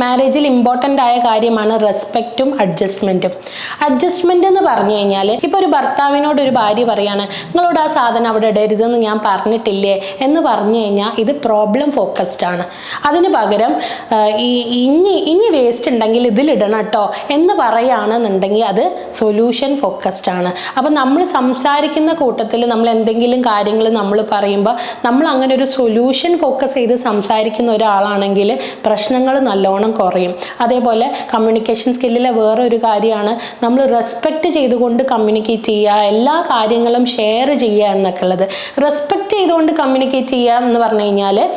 മാരേജിൽ important ആയ കാര്യമാണ് റെസ്പെക്റ്റും അഡ്ജസ്റ്റ്മെന്റും adjustment എന്ന് പറഞ്ഞു കഴിഞ്ഞാൽ ഇപ്പോൾ ഒരു ഭർത്താവിനോട് ഒരു ഭാര്യ പറയുകയാണ് നിങ്ങളോട് ആ സാധനം അവിടെ ഇടരുതെന്ന് ഞാൻ പറഞ്ഞിട്ടില്ലേ? എന്ന് പറഞ്ഞു കഴിഞ്ഞാൽ ഇത് പ്രോബ്ലം ഫോക്കസ്ഡ് ആണ്. അതിന് പകരം ഈ ഇനി ഇനി വേസ്റ്റ് ഉണ്ടെങ്കിൽ ഇതിലിടണം കേട്ടോ എന്ന് പറയുകയാണെന്നുണ്ടെങ്കിൽ അത് സൊല്യൂഷൻ ഫോക്കസ്ഡ് ആണ്. അപ്പം നമ്മൾ സംസാരിക്കുന്ന കൂട്ടത്തിൽ നമ്മൾ എന്തെങ്കിലും കാര്യങ്ങൾ നമ്മൾ പറയുമ്പോൾ നമ്മൾ അങ്ങനെ ഒരു സൊല്യൂഷൻ ഫോക്കസ് ചെയ്ത് സംസാരിക്കുന്ന ഒരാളാണെങ്കിൽ പ്രശ്നങ്ങൾ നല്ലോണം കുറയും. അതേപോലെ കമ്മ്യൂണിക്കേഷൻ സ്കില്ലിലെ വേറൊരു കാര്യമാണ് നമ്മൾ റെസ്പെക്റ്റ് ചെയ്തുകൊണ്ട് കമ്മ്യൂണിക്കേറ്റ് ചെയ്യുക എല്ലാ കാര്യങ്ങളും ഷെയർ ചെയ്യുക എന്നൊക്കെ ഉള്ളത്. റെസ്പെക്റ്റ് ചെയ്തുകൊണ്ട് കമ്മ്യൂണിക്കേറ്റ് ചെയ്യുക എന്ന് പറഞ്ഞു കഴിഞ്ഞാൽ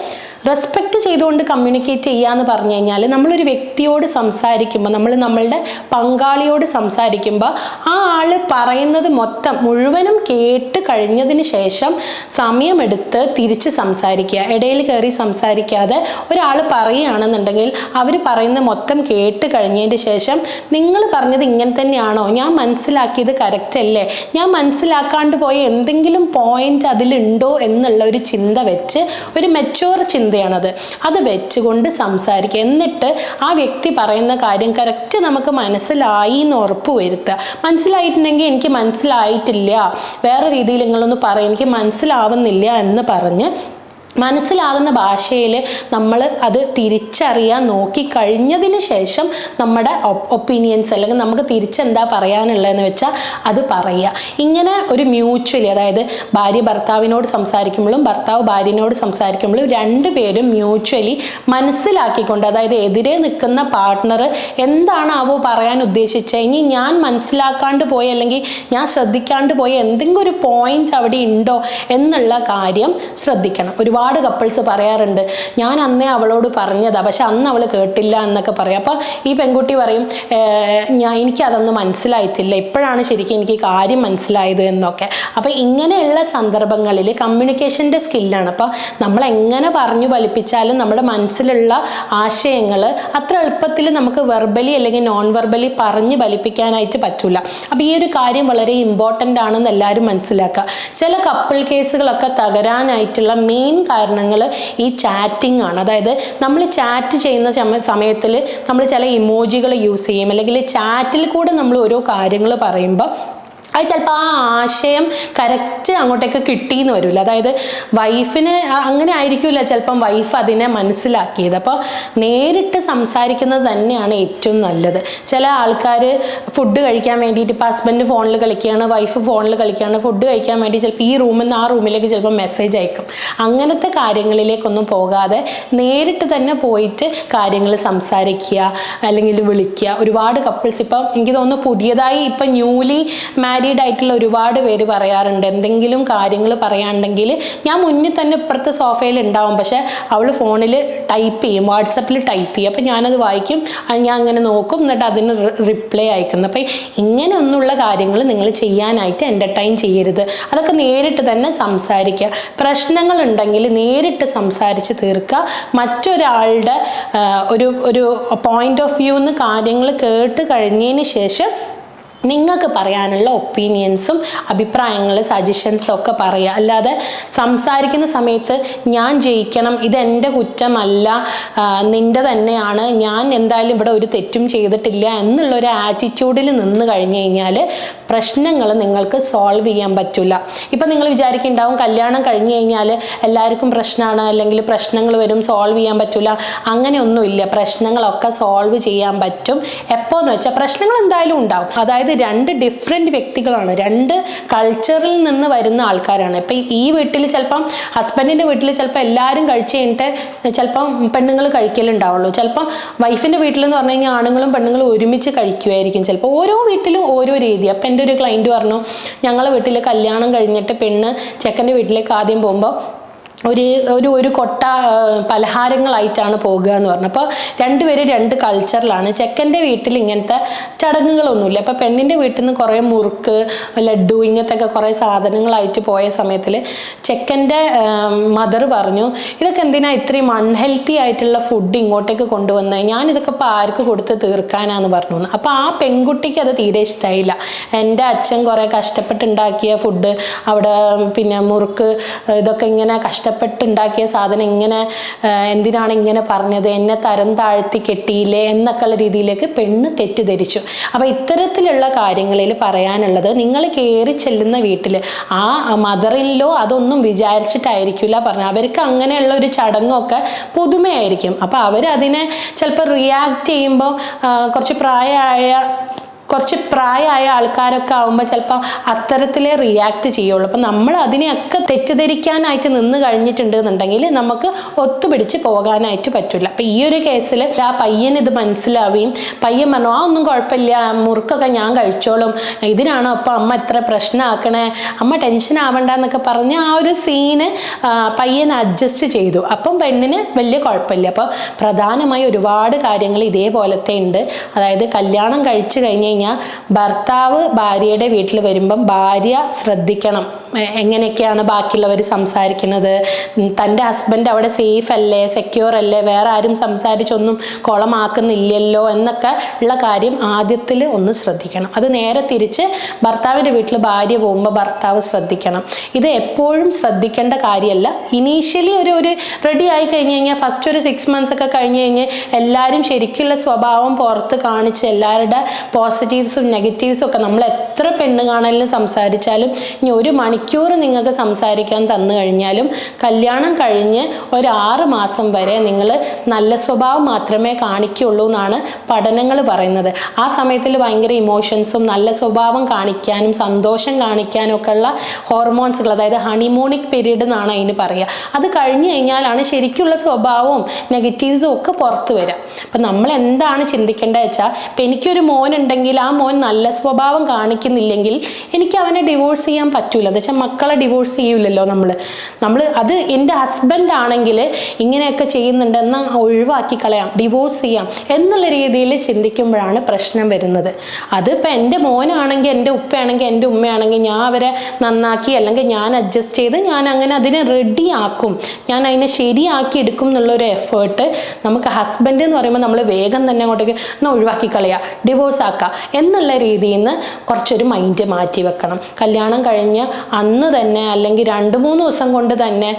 റെസ്പെക്റ്റ് ചെയ്തുകൊണ്ട് കമ്മ്യൂണിക്കേറ്റ് ചെയ്യുക എന്ന് പറഞ്ഞു കഴിഞ്ഞാൽ നമ്മളൊരു വ്യക്തിയോട് സംസാരിക്കുമ്പോൾ നമ്മൾ നമ്മളുടെ പങ്കാളിയോട് സംസാരിക്കുമ്പോൾ ആ ആൾ പറയുന്നത് മൊത്തം മുഴുവനും കേട്ട് കഴിഞ്ഞതിന് ശേഷം സമയമെടുത്ത് തിരിച്ച് സംസാരിക്കുക. ഇടയിൽ കയറി സംസാരിക്കാതെ ഒരാൾ പറയുകയാണെന്നുണ്ടെങ്കിൽ അവർ പറയുന്ന മൊത്തം കേട്ട് കഴിഞ്ഞതിന് ശേഷം നിങ്ങൾ പറഞ്ഞത് ഇങ്ങനെ തന്നെയാണോ? ഞാൻ മനസ്സിലാക്കിയത് കറക്റ്റ് അല്ലേ? ഞാൻ മനസ്സിലാക്കാണ്ട് പോയ എന്തെങ്കിലും പോയിന്റ് അതിലുണ്ടോ എന്നുള്ള ഒരു ചിന്ത വെച്ച് ഒരു മെച്ചുവർ ചിന്തയാണത്. അത് വെച്ചുകൊണ്ട് സംസാരിക്കുക. എന്നിട്ട് ആ വ്യക്തി പറയുന്ന കാര്യം കറക്റ്റ് നമുക്ക് മനസ്സിലായി എന്ന് ഉറപ്പ് വരുത്തുക. മനസ്സിലായിട്ടുണ്ടെങ്കിൽ എനിക്ക് മനസ്സിലായിട്ടില്ല. വേറെ രീതിയിൽ നിങ്ങളൊന്ന് പറയും എനിക്ക് മനസ്സിലാവുന്നില്ല എന്ന് പറഞ്ഞ് മനസ്സിലാകുന്ന ഭാഷയിൽ നമ്മൾ അത് തിരിച്ചറിയാൻ നോക്കി കഴിഞ്ഞതിന് ശേഷം നമ്മുടെ ഒപ്പീനിയൻസ് അല്ലെങ്കിൽ നമുക്ക് തിരിച്ചെന്താ പറയാനുള്ളതെന്ന് വെച്ചാൽ അത് പറയുക. ഇങ്ങനെ ഒരു മ്യൂച്വലി അതായത് ഭാര്യ ഭർത്താവിനോട് സംസാരിക്കുമ്പോഴും ഭർത്താവ് ഭാര്യനോട് സംസാരിക്കുമ്പോഴും രണ്ടുപേരും മ്യൂച്വലി മനസ്സിലാക്കിക്കൊണ്ട് അതായത് എതിരെ നിൽക്കുന്ന പാർട്ട്ണർ എന്താണ് ആവോ പറയാൻ ഉദ്ദേശിച്ചത്. ഇനി ഞാൻ മനസ്സിലാക്കാണ്ട് പോയി അല്ലെങ്കിൽ ഞാൻ ശ്രദ്ധിക്കാണ്ട് പോയി എന്തെങ്കിലും ഒരു പോയിന്റ് അവിടെ ഉണ്ടോ എന്നുള്ള കാര്യം ശ്രദ്ധിക്കണം. ഒരുപാട് കപ്പിൾസ് പറയാറുണ്ട് ഞാൻ അന്നേ അവളോട് പറഞ്ഞതാ പക്ഷെ അന്ന് അവൾ കേട്ടില്ല എന്നൊക്കെ പറയും. അപ്പോൾ ഈ പെൺകുട്ടി പറയും ഞാൻ എനിക്ക് അതൊന്നും മനസ്സിലായിട്ടില്ല ഇപ്പോഴാണ് ശരിക്കും എനിക്ക് കാര്യം മനസ്സിലായത് എന്നൊക്കെ. അപ്പോൾ ഇങ്ങനെയുള്ള സന്ദർഭങ്ങളിൽ കമ്മ്യൂണിക്കേഷന്റെ സ്കില്ലാണ് അപ്പോൾ നമ്മൾ എങ്ങനെ പറഞ്ഞു ഫലിപ്പിച്ചാലും നമ്മുടെ മനസ്സിലുള്ള ആശയങ്ങൾ അത്ര എളുപ്പത്തിൽ നമുക്ക് വെർബലി അല്ലെങ്കിൽ നോൺ വെർബലി പറഞ്ഞ് ഫലിപ്പിക്കാനായിട്ട് പറ്റില്ല അപ്പോൾ ഈ ഒരു കാര്യം വളരെ ഇമ്പോർട്ടന്റ് ആണെന്ന് എല്ലാവരും മനസ്സിലാക്കുക. ചില കപ്പിൾ കേസുകളൊക്കെ തകരാനായിട്ടുള്ള മെയിൻ കാരണങ്ങൾ ഈ ചാറ്റിംഗ് ആണ്. അതായത് നമ്മൾ ചാറ്റ് ചെയ്യുന്ന സമയത്തിൽ നമ്മൾ ചില ഇമോജികൾ യൂസ് ചെയ്യും. അല്ലെങ്കിൽ ചാറ്റിൽ കൂടെ നമ്മൾ ഓരോ കാര്യങ്ങൾ പറയുമ്പോൾ അത് ചിലപ്പോൾ ആ ആശയം കറക്റ്റ് അങ്ങോട്ടേക്ക് കിട്ടിയെന്ന് വരില്ല അതായത് വൈഫിന് അങ്ങനെ ആയിരിക്കില്ല ചിലപ്പം വൈഫ് അതിനെ മനസ്സിലാക്കിയത്. അപ്പോൾ നേരിട്ട് സംസാരിക്കുന്നത് തന്നെയാണ് ഏറ്റവും നല്ലത്. ചില ആൾക്കാർ ഫുഡ് കഴിക്കാൻ വേണ്ടിയിട്ട് ഇപ്പോൾ ഹസ്ബൻഡ് ഫോണിൽ കളിക്കുകയാണ് വൈഫ് ഫോണിൽ കളിക്കുകയാണ് ഫുഡ് കഴിക്കാൻ വേണ്ടി ചിലപ്പോൾ ഈ റൂമിൽ നിന്ന് ആ റൂമിലേക്ക് ചിലപ്പോൾ മെസ്സേജ് അയക്കും. അങ്ങനത്തെ കാര്യങ്ങളിലേക്കൊന്നും പോകാതെ നേരിട്ട് തന്നെ പോയിട്ട് കാര്യങ്ങൾ സംസാരിക്കുക അല്ലെങ്കിൽ വിളിക്കുക. ഒരുപാട് കപ്പിൾസ് ഇപ്പം എനിക്ക് തോന്നുന്നു പുതിയതായി ഇപ്പം ന്യൂലി മാരീഡ് ആയിട്ടുള്ള ഒരുപാട് പേര് പറയാറുണ്ട്. എന്തെങ്കിലും കാര്യങ്ങൾ പറയാണ്ടെങ്കിൽ ഞാൻ മുന്നിൽ തന്നെ ഇപ്പുറത്തെ സോഫയിൽ ഉണ്ടാവും. പക്ഷേ അവൾ ഫോണിൽ ടൈപ്പ് ചെയ്യും. വാട്സപ്പിൽ ടൈപ്പ് ചെയ്യും. അപ്പം ഞാനത് വായിക്കും. ഞാൻ അങ്ങനെ നോക്കും. എന്നിട്ട് അതിന് റിപ്ലൈ അയക്കുന്നു. അപ്പം ഇങ്ങനെ ഒന്നുള്ള കാര്യങ്ങൾ നിങ്ങൾ ചെയ്യാനായിട്ട് എന്റർടൈൻ ചെയ്യരുത്. അതൊക്കെ നേരിട്ട് തന്നെ സംസാരിക്കുക. പ്രശ്നങ്ങൾ ഉണ്ടെങ്കിൽ നേരിട്ട് സംസാരിച്ച് തീർക്കുക. മറ്റൊരാളുടെ ഒരു ഒരു പോയിന്റ് ഓഫ് വ്യൂന്ന് കാര്യങ്ങൾ കേട്ട് കഴിഞ്ഞതിന് ശേഷം നിങ്ങൾക്ക് പറയാനുള്ള ഒപ്പീനിയൻസും അഭിപ്രായങ്ങൾ സജഷൻസും ഒക്കെ പറയുക. അല്ലാതെ സംസാരിക്കുന്ന സമയത്ത് ഞാൻ ജയിക്കണം ഇതെന്റെ കുറ്റമല്ല നിന്റെ തന്നെയാണ് ഞാൻ എന്തായാലും ഇവിടെ ഒരു തെറ്റും ചെയ്തിട്ടില്ല എന്നുള്ളൊരു ആറ്റിറ്റ്യൂഡിൽ നിന്ന് കഴിഞ്ഞു കഴിഞ്ഞാൽ പ്രശ്നങ്ങൾ നിങ്ങൾക്ക് സോൾവ് ചെയ്യാൻ പറ്റില്ല ഇപ്പം നിങ്ങൾ വിചാരിക്കുന്നുണ്ടാവും കല്യാണം കഴിഞ്ഞു കഴിഞ്ഞാൽ എല്ലാവർക്കും പ്രശ്നമാണ് അല്ലെങ്കിൽ പ്രശ്നങ്ങൾ വരും സോൾവ് ചെയ്യാൻ പറ്റില്ല അങ്ങനെയൊന്നുമില്ല. പ്രശ്നങ്ങളൊക്കെ സോൾവ് ചെയ്യാൻ പറ്റും. എപ്പോഴെന്ന് വെച്ചാൽ പ്രശ്നങ്ങൾ എന്തായാലും ഉണ്ടാവും. അതായത് രണ്ട് ഡിഫറെന്റ് വ്യക്തികളാണ്. രണ്ട് കൾച്ചറിൽ നിന്ന് വരുന്ന ആൾക്കാരാണ്. ഇപ്പം ഈ വീട്ടിൽ ചിലപ്പം ഹസ്ബൻഡിന്റെ വീട്ടിൽ ചിലപ്പോൾ എല്ലാവരും കഴിച്ച് കഴിഞ്ഞിട്ട് ചിലപ്പം പെണ്ണുങ്ങൾ കഴിക്കലുണ്ടാവുള്ളൂ. ചിലപ്പം വൈഫിന്റെ വീട്ടിലെന്ന് പറഞ്ഞു കഴിഞ്ഞാൽ ആണുങ്ങളും പെണ്ണുങ്ങളും ഒരുമിച്ച് കഴിക്കുമായിരിക്കും ചിലപ്പോൾ ഓരോ വീട്ടിലും ഓരോ രീതി. അപ്പം എന്റെ ഒരു ക്ലൈന്റ് പറഞ്ഞു ഞങ്ങളെ വീട്ടിൽ കല്യാണം കഴിഞ്ഞിട്ട് പെണ്ണ് ചെക്കന്റെ വീട്ടിലേക്ക് ആദ്യം പോകുമ്പോൾ ഒരു ഒരു ഒരു കൊട്ട പലഹാരങ്ങളായിട്ടാണ് പോകുക എന്ന് പറഞ്ഞു. അപ്പോൾ രണ്ടുപേരും രണ്ട് കൾച്ചറിലാണ് ചെക്കന്റെ വീട്ടിൽ ഇങ്ങനത്തെ ചടങ്ങുകളൊന്നുമില്ല. അപ്പോൾ പെണ്ണിന്റെ വീട്ടിൽ നിന്ന് കുറേ മുറുക്ക് ലഡു ഇങ്ങനത്തെ ഒക്കെ കുറേ സാധനങ്ങളായിട്ട് പോയ സമയത്തിൽ ചെക്കന്റെ മദർ പറഞ്ഞു ഇതൊക്കെ എന്തിനാ ഇത്രയും അൺഹെൽത്തി ആയിട്ടുള്ള ഫുഡ് ഇങ്ങോട്ടേക്ക് കൊണ്ടുവന്നത് ഞാനിതൊക്കെ ഇപ്പോൾ ആർക്ക് കൊടുത്ത് തീർക്കാനാന്ന് പറഞ്ഞു. അപ്പോൾ ആ പെൺകുട്ടിക്ക് അത് തീരെ ഇഷ്ടമായില്ല എന്റെ അച്ഛൻ കുറേ കഷ്ടപ്പെട്ടുണ്ടാക്കിയ ഫുഡ് അവിടെ പിന്നെ മുറുക്ക് ഇതൊക്കെ ഇങ്ങനെ കഷ്ടപ്പെട്ട് കഷ്ടപ്പെട്ടുണ്ടാക്കിയ സാധനം ഇങ്ങനെ എന്തിനാണ് ഇങ്ങനെ പറഞ്ഞത്? എന്നെ തരം താഴ്ത്തി കെട്ടിയില്ലേ എന്നൊക്കെയുള്ള രീതിയിലേക്ക് പെണ്ണ് തെറ്റിദ്ധരിച്ചു. അപ്പോൾ ഇത്തരത്തിലുള്ള കാര്യങ്ങളിൽ പറയാനുള്ളത് നിങ്ങൾ കയറി ചെല്ലുന്ന വീട്ടിൽ ആ മദറിലോ അതൊന്നും വിചാരിച്ചിട്ടായിരിക്കില്ല പറഞ്ഞത്. അവർക്ക് അങ്ങനെയുള്ള ഒരു ചടങ്ങൊക്കെ പുതുമയായിരിക്കും. അപ്പോൾ അവരതിനെ ചിലപ്പോൾ റിയാക്ട് ചെയ്യുമ്പോൾ കുറച്ച് പ്രായമായ കുറച്ച് പ്രായമായ ആൾക്കാരൊക്കെ ആകുമ്പോൾ ചിലപ്പോൾ അത്തരത്തിലേ റിയാക്ട് ചെയ്യുള്ളൂ. അപ്പം നമ്മൾ അതിനെയൊക്കെ തെറ്റിദ്ധരിക്കാനായിട്ട് നിന്ന് കഴിഞ്ഞിട്ടുണ്ട് എന്നുണ്ടെങ്കിൽ നമുക്ക് ഒത്തുപിടിച്ച് പോകാനായിട്ട് പറ്റില്ല അപ്പം ഈ ഒരു കേസിൽ ആ പയ്യൻ ഇത് മനസ്സിലാവുകയും പയ്യൻ പറഞ്ഞു ആ ഒന്നും കുഴപ്പമില്ല. മുറുക്കൊക്കെ ഞാൻ കഴിച്ചോളും. ഇതിനാണോ അപ്പം അമ്മ ഇത്ര പ്രശ്നമാക്കണേ അമ്മ ടെൻഷൻ ആവണ്ട എന്നൊക്കെ പറഞ്ഞ് ആ ഒരു സീന് പയ്യൻ അഡ്ജസ്റ്റ് ചെയ്തു. അപ്പം പെണ്ണിന് വലിയ കുഴപ്പമില്ല. അപ്പോൾ പ്രധാനമായി ഒരുപാട് കാര്യങ്ങൾ ഇതേപോലത്തെ ഉണ്ട്. അതായത് കല്യാണം കഴിച്ചു കഴിഞ്ഞ് കഴിഞ്ഞാൽ ഭർത്താവ് ഭാര്യയുടെ വീട്ടിൽ വരുമ്പം ഭാര്യ ശ്രദ്ധിക്കണം. എങ്ങനെയൊക്കെയാണ് ബാക്കിയുള്ളവർ സംസാരിക്കുന്നത്? തന്റെ ഹസ്ബൻഡ് അവിടെ സേഫ് അല്ലേ? സെക്യൂർ അല്ലേ? വേറെ ആരും സംസാരിച്ചൊന്നും കുളമാക്കുന്നില്ലല്ലോ എന്നൊക്കെ ഉള്ള കാര്യം ആദ്യത്തിൽ ഒന്ന് ശ്രദ്ധിക്കണം. അത് നേരെ തിരിച്ച് ഭർത്താവിന്റെ വീട്ടിൽ ഭാര്യ പോകുമ്പോൾ ഭർത്താവ് ശ്രദ്ധിക്കണം. ഇത് എപ്പോഴും ശ്രദ്ധിക്കേണ്ട കാര്യമല്ല ഇനീഷ്യലി ഒരു ഒരു റെഡി ആയി കഴിഞ്ഞ് കഴിഞ്ഞാൽ ഫസ്റ്റ് ഒരു സിക്സ് മന്ത്സ് ഒക്കെ കഴിഞ്ഞ് കഴിഞ്ഞ് എല്ലാവരും ശരിക്കുള്ള സ്വഭാവം പുറത്ത് കാണിച്ച് എല്ലാവരുടെ പോസിറ്റീവ്സും നെഗറ്റീവ്സും ഒക്കെ നമ്മൾ എത്ര പെണ്ണ് കാണലിന് സംസാരിച്ചാലും ഇനി ഒരു മണിക്കൂർ നിങ്ങൾക്ക് സംസാരിക്കാൻ തന്നു കഴിഞ്ഞാലും കല്യാണം കഴിഞ്ഞ് ഒരു ആറ് മാസം വരെ നിങ്ങൾ നല്ല സ്വഭാവം മാത്രമേ കാണിക്കുള്ളൂ എന്നാണ് പഠനങ്ങൾ പറയുന്നത്. ആ സമയത്തിൽ ഭയങ്കര ഇമോഷൻസും നല്ല സ്വഭാവം കാണിക്കാനും സന്തോഷം കാണിക്കാനും ഒക്കെ ഉള്ള ഹോർമോൺസുകൾ അതായത് ഹണിമൂണിക് പീരീഡ് എന്നാണ് അതിന് പറയുക. അത് കഴിഞ്ഞു കഴിഞ്ഞാലാണ് ശരിക്കുള്ള സ്വഭാവവും നെഗറ്റീവ്സും ഒക്കെ പുറത്തു വരിക. അപ്പം നമ്മൾ എന്താണ് ചിന്തിക്കേണ്ടത് വെച്ചാൽ ഇപ്പം എനിക്കൊരു മോൻ ഉണ്ടെങ്കിൽ ആ മോൻ നല്ല സ്വഭാവം കാണിക്കുന്നില്ലെങ്കിൽ എനിക്ക് അവനെ ഡിവോഴ്സ് ചെയ്യാൻ പറ്റൂല. എന്ന് വെച്ചാൽ മക്കളെ ഡിവോഴ്സ് ചെയ്യൂലല്ലോ നമ്മൾ നമ്മൾ അത് എന്റെ ഹസ്ബൻഡ് ആണെങ്കിൽ ഇങ്ങനെയൊക്കെ ചെയ്യുന്നുണ്ടെന്ന് ഒഴിവാക്കി കളയാം ഡിവോഴ്സ് ചെയ്യാം എന്നുള്ള രീതിയിൽ ചിന്തിക്കുമ്പോഴാണ് പ്രശ്നം വരുന്നത്. അതിപ്പോൾ എന്റെ മോനാണെങ്കിൽ എന്റെ ഉപ്പയാണെങ്കിൽ എന്റെ ഉമ്മയാണെങ്കിൽ ഞാൻ അവരെ നന്നാക്കി അല്ലെങ്കിൽ ഞാൻ അഡ്ജസ്റ്റ് ചെയ്ത് ഞാൻ അങ്ങനെ അതിനെ റെഡി ആക്കും. ഞാൻ അതിനെ ശരിയാക്കി എടുക്കും എന്നുള്ളൊരു എഫേർട്ട് നമുക്ക് ഹസ്ബൻഡ് എന്ന് പറയുമ്പോൾ നമ്മൾ വേഗം തന്നെ അങ്ങോട്ടേക്ക് ഒന്ന് ഒഴിവാക്കി കളയുക ഡിവോഴ്സ് ആക്കുക എന്നുള്ള രീതിയിൽ നിന്ന് കുറച്ചൊരു മൈൻഡ് മാറ്റി വെക്കണം. കല്യാണം കഴിഞ്ഞ് അന്ന് തന്നെ അല്ലെങ്കിൽ രണ്ട് മൂന്ന് ദിവസം കൊണ്ട് തന്നെ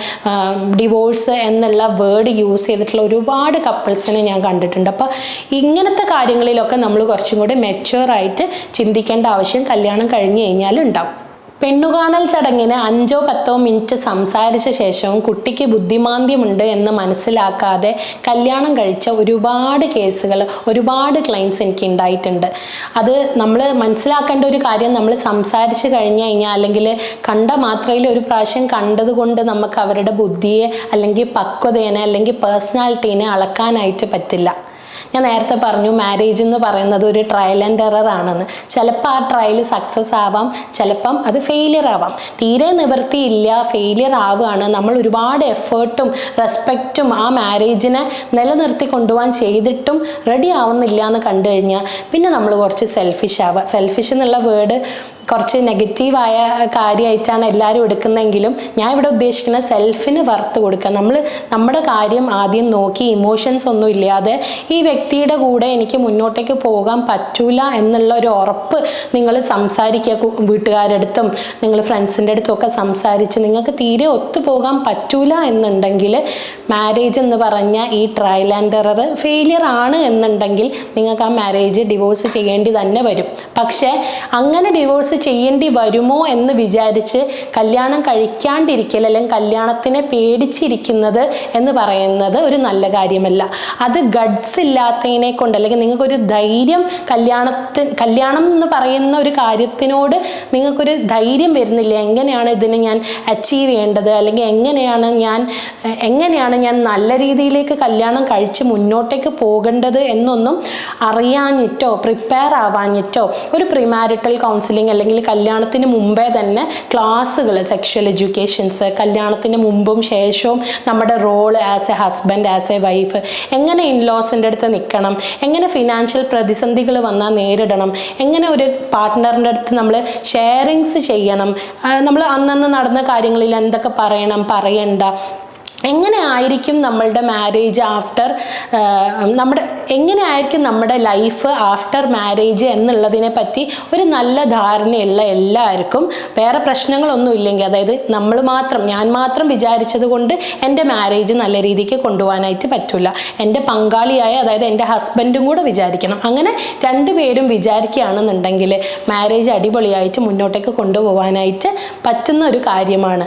ഡിവോഴ്സ് എന്നുള്ള വേർഡ് യൂസ് ചെയ്തിട്ടുള്ള ഒരുപാട് കപ്പിൾസിനെ ഞാൻ കണ്ടിട്ടുണ്ട്. അപ്പോൾ ഇങ്ങനത്തെ കാര്യങ്ങളിലൊക്കെ നമ്മൾ കുറച്ചും കൂടി മെച്ചുവറായിട്ട് ചിന്തിക്കേണ്ട ആവശ്യം കല്യാണം കഴിഞ്ഞ് കഴിഞ്ഞാൽ ഉണ്ടാവും. പെണ്ണുകാണൽ ചടങ്ങിന് അഞ്ചോ പത്തോ മിനിറ്റ് സംസാരിച്ച ശേഷവും കുട്ടിക്ക് ബുദ്ധിമാന്ദ്യമുണ്ട് എന്ന് മനസ്സിലാക്കാതെ കല്യാണം കഴിച്ച ഒരുപാട് കേസുകൾ ഒരുപാട് ക്ലൈൻസ് എനിക്ക് ഉണ്ടായിട്ടുണ്ട്. അത് നമ്മൾ മനസ്സിലാക്കേണ്ട ഒരു കാര്യം നമ്മൾ സംസാരിച്ച് കഴിഞ്ഞു കഴിഞ്ഞാൽ അല്ലെങ്കിൽ കണ്ട മാത്രയിൽ ഒരു പ്രാവശ്യം കണ്ടതുകൊണ്ട് നമുക്ക് അവരുടെ ബുദ്ധിയെ അല്ലെങ്കിൽ പക്വതേനെ അല്ലെങ്കിൽ പേഴ്സണാലിറ്റീനെ അളക്കാനായിട്ട് പറ്റില്ല. ഞാൻ നേരത്തെ പറഞ്ഞു മാരേജ് എന്ന് പറയുന്നത് ഒരു ട്രയൽ ആൻഡ് എറർ ആണെന്ന്. ചിലപ്പോൾ ആ ട്രയൽ സക്സസ് ആവാം ചിലപ്പം അത് ഫെയിലിയർ ആവാം. തീരെ നിവൃത്തിയില്ല ഫെയിലിയർ ആവുകയാണ്. നമ്മൾ ഒരുപാട് എഫേർട്ടും റെസ്പെക്റ്റും ആ മാരേജിനെ നിലനിർത്തി കൊണ്ടുപോകാൻ ചെയ്തിട്ടും റെഡി ആവുന്നില്ല എന്ന് കണ്ടു കഴിഞ്ഞാൽ പിന്നെ നമ്മൾ കുറച്ച് സെൽഫിഷ് ആവുക സെൽഫിഷ് എന്നുള്ള വേർഡ് കുറച്ച് നെഗറ്റീവായ കാര്യമായിട്ടാണ് എല്ലാവരും എടുക്കുന്നതെങ്കിലും ഞാൻ ഇവിടെ ഉദ്ദേശിക്കുന്നത് സെൽഫിന് വറുത്ത് കൊടുക്കുക. നമ്മൾ നമ്മുടെ കാര്യം ആദ്യം നോക്കി ഇമോഷൻസ് ഒന്നും ഇല്ലാതെ ഈ വ്യക്തിയുടെ കൂടെ എനിക്ക് മുന്നോട്ടേക്ക് പോകാൻ പറ്റൂല എന്നുള്ള ഒരു ഉറപ്പ് നിങ്ങൾ സംസാരിക്കുക വീട്ടുകാരടുത്തും നിങ്ങൾ ഫ്രണ്ട്സിന്റെ അടുത്തും ഒക്കെ സംസാരിച്ച് നിങ്ങൾക്ക് തീരെ ഒത്തുപോകാൻ പറ്റൂല എന്നുണ്ടെങ്കിൽ മാരേജ് എന്ന് പറഞ്ഞ ഈ ട്രയൽ ആൻഡ് എറർ ഫെയിലിയർ ആണ് എന്നുണ്ടെങ്കിൽ നിങ്ങൾക്ക് ആ മാരേജ് ഡിവോഴ്സ് ചെയ്യേണ്ടി തന്നെ വരും. പക്ഷേ അങ്ങനെ ഡിവോഴ്സ് ചെയ്യേണ്ടി വരുമോ എന്ന് വിചാരിച്ച് കല്യാണം കഴിക്കാണ്ടിരിക്കൽ അല്ലെങ്കിൽ കല്യാണത്തിനെ പേടിച്ചിരിക്കുന്നത് എന്ന് പറയുന്നത് ഒരു നല്ല കാര്യമല്ല. അത് ഗഡ്സ് ഇല്ലാത്തതിനെ കൊണ്ട് അല്ലെങ്കിൽ നിങ്ങൾക്കൊരു ധൈര്യം കല്യാണത്തിന് കല്യാണം എന്ന് പറയുന്ന ഒരു കാര്യത്തിനോട് നിങ്ങൾക്കൊരു ധൈര്യം വരുന്നില്ല. എങ്ങനെയാണ് ഇതിനെ ഞാൻ അച്ചീവ് ചെയ്യേണ്ടത്? അല്ലെങ്കിൽ എങ്ങനെയാണ് ഞാൻ എങ്ങനെയാണ് ഞാൻ നല്ല രീതിയിലേക്ക് കല്യാണം കഴിച്ച് മുന്നോട്ടേക്ക് പോകേണ്ടത് എന്നൊന്നും അറിയാഞ്ഞിട്ടോ പ്രിപ്പയർ ആവാഞ്ഞിട്ടോ ഒരു പ്രിമാരിറ്റൽ കൗൺസിലിംഗ് അല്ലെങ്കിൽ കല്യാണത്തിന് മുമ്പേ തന്നെ ക്ലാസ്സുകൾ സെക്ഷൽ എഡ്യൂക്കേഷൻസ് കല്യാണത്തിന് മുമ്പും ശേഷവും നമ്മുടെ role as a husband as a wife എങ്ങനെ ഇൻലോസിന്റെ അടുത്ത് നിൽക്കണം എങ്ങനെ ഫിനാൻഷ്യൽ പ്രതിസന്ധികൾ വന്നാൽ നേരിടണം എങ്ങനെ ഒരു പാർട്ട്ണറിന്റെ അടുത്ത് നമ്മൾ ഷെയറിങ്സ് ചെയ്യണം നമ്മൾ അന്നന്ന് നടന്ന കാര്യങ്ങളിൽ എന്തൊക്കെ പറയണം പറയണ്ട എങ്ങനെ ആയിരിക്കും നമ്മളുടെ മാരേജ് ആഫ്റ്റർ നമ്മുടെ എങ്ങനെ ആയിരിക്കും നമ്മുടെ ലൈഫ് ആഫ്റ്റർ മാരേജ് എന്നുള്ളതിനെ പറ്റി ഒരു നല്ല ധാരണയുള്ള എല്ലാവർക്കും വേറെ പ്രശ്നങ്ങളൊന്നും ഇല്ലെങ്കിൽ അതായത് നമ്മൾ മാത്രം ഞാൻ മാത്രം വിചാരിച്ചത് കൊണ്ട് എന്റെ മാരേജ് നല്ല രീതിക്ക് കൊണ്ടുപോകാനായിട്ട് പറ്റില്ല. എന്റെ പങ്കാളിയായ അതായത് എന്റെ ഹസ്ബൻഡും കൂടെ വിചാരിക്കണം. അങ്ങനെ രണ്ടുപേരും വിചാരിക്കുകയാണെന്നുണ്ടെങ്കിൽ മാരേജ് അടിപൊളിയായിട്ട് മുന്നോട്ടേക്ക് കൊണ്ടുപോകാനായിട്ട് പറ്റുന്ന ഒരു കാര്യമാണ്.